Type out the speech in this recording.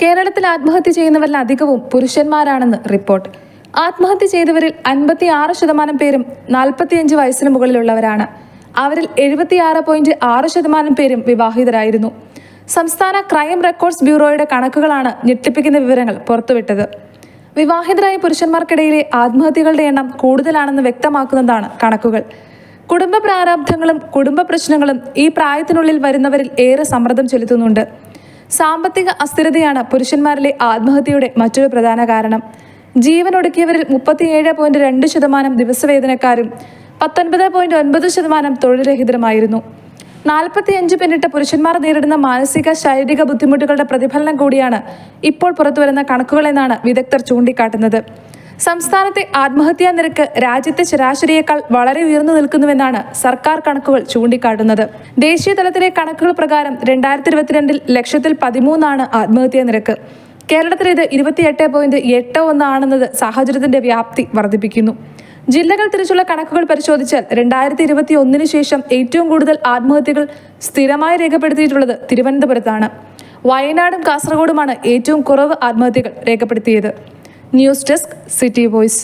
കേരളത്തിൽ ആത്മഹത്യ ചെയ്യുന്നവരിൽ അധികവും പുരുഷന്മാരാണെന്ന് റിപ്പോർട്ട്. ആത്മഹത്യ ചെയ്തവരിൽ അൻപത്തി ആറ് ശതമാനം പേരും നാൽപ്പത്തിയഞ്ച് വയസ്സിന് മുകളിലുള്ളവരാണ്. അവരിൽ എഴുപത്തിയാറ് പോയിന്റ് ആറ് ശതമാനം പേരും വിവാഹിതരായിരുന്നു. സംസ്ഥാന ക്രൈം റെക്കോർഡ്സ് ബ്യൂറോയുടെ കണക്കുകളാണ് ഞെട്ടിപ്പിക്കുന്ന വിവരങ്ങൾ പുറത്തുവിട്ടത്. വിവാഹിതരായ പുരുഷന്മാർക്കിടയിലെ ആത്മഹത്യകളുടെ എണ്ണം കൂടുതലാണെന്ന് വ്യക്തമാക്കുന്നതാണ് കണക്കുകൾ. കുടുംബ പ്രാരാബ്ധങ്ങളും കുടുംബ പ്രശ്നങ്ങളും ഈ പ്രായത്തിനുള്ളിൽ വരുന്നവരിൽ ഏറെ സമ്മർദ്ദം ചെലുത്തുന്നുണ്ട്. സാമ്പത്തിക അസ്ഥിരതയാണ് പുരുഷന്മാരിലെ ആത്മഹത്യയുടെ മറ്റൊരു പ്രധാന കാരണം. ജീവൻ ഒടുക്കിയവരിൽ മുപ്പത്തിയേഴ് പോയിന്റ് രണ്ട് ശതമാനം ദിവസവേതനക്കാരും പത്തൊൻപത് പോയിന്റ് ഒൻപത് ശതമാനം തൊഴിൽരഹിതരുമായിരുന്നു. നാൽപ്പത്തിയഞ്ച് പിന്നിട്ട പുരുഷന്മാർ നേരിടുന്ന മാനസിക ശാരീരിക ബുദ്ധിമുട്ടുകളുടെ പ്രതിഫലനം കൂടിയാണ് ഇപ്പോൾ പുറത്തുവരുന്ന കണക്കുകളെന്നാണ് വിദഗ്ധർ ചൂണ്ടിക്കാട്ടുന്നത്. സംസ്ഥാനത്തെ ആത്മഹത്യാ നിരക്ക് രാജ്യത്തെ ശരാശരിയേക്കാൾ വളരെ ഉയർന്നു നിൽക്കുന്നുവെന്നാണ് സർക്കാർ കണക്കുകൾ ചൂണ്ടിക്കാട്ടുന്നത്. ദേശീയ തലത്തിലെ കണക്കുകൾ പ്രകാരം രണ്ടായിരത്തി ഇരുപത്തിരണ്ടിൽ ലക്ഷത്തിൽ പതിമൂന്നാണ് ആത്മഹത്യാ നിരക്ക്. കേരളത്തിൽ ഇത് ഇരുപത്തിയെട്ട് പോയിന്റ് എട്ട് ഒന്നാണെന്നത് സാഹചര്യത്തിന്റെ വ്യാപ്തി വർദ്ധിപ്പിക്കുന്നു. ജില്ലകൾ തിരിച്ചുള്ള കണക്കുകൾ പരിശോധിച്ചാൽ രണ്ടായിരത്തി ഇരുപത്തി ഒന്നിന് ശേഷം ഏറ്റവും കൂടുതൽ ആത്മഹത്യകൾ സ്ഥിരമായി രേഖപ്പെടുത്തിയിട്ടുള്ളത് തിരുവനന്തപുരത്താണ്. വയനാടും കാസർഗോഡുമാണ് ഏറ്റവും കുറവ് ആത്മഹത്യകൾ രേഖപ്പെടുത്തിയത്. News desk city voice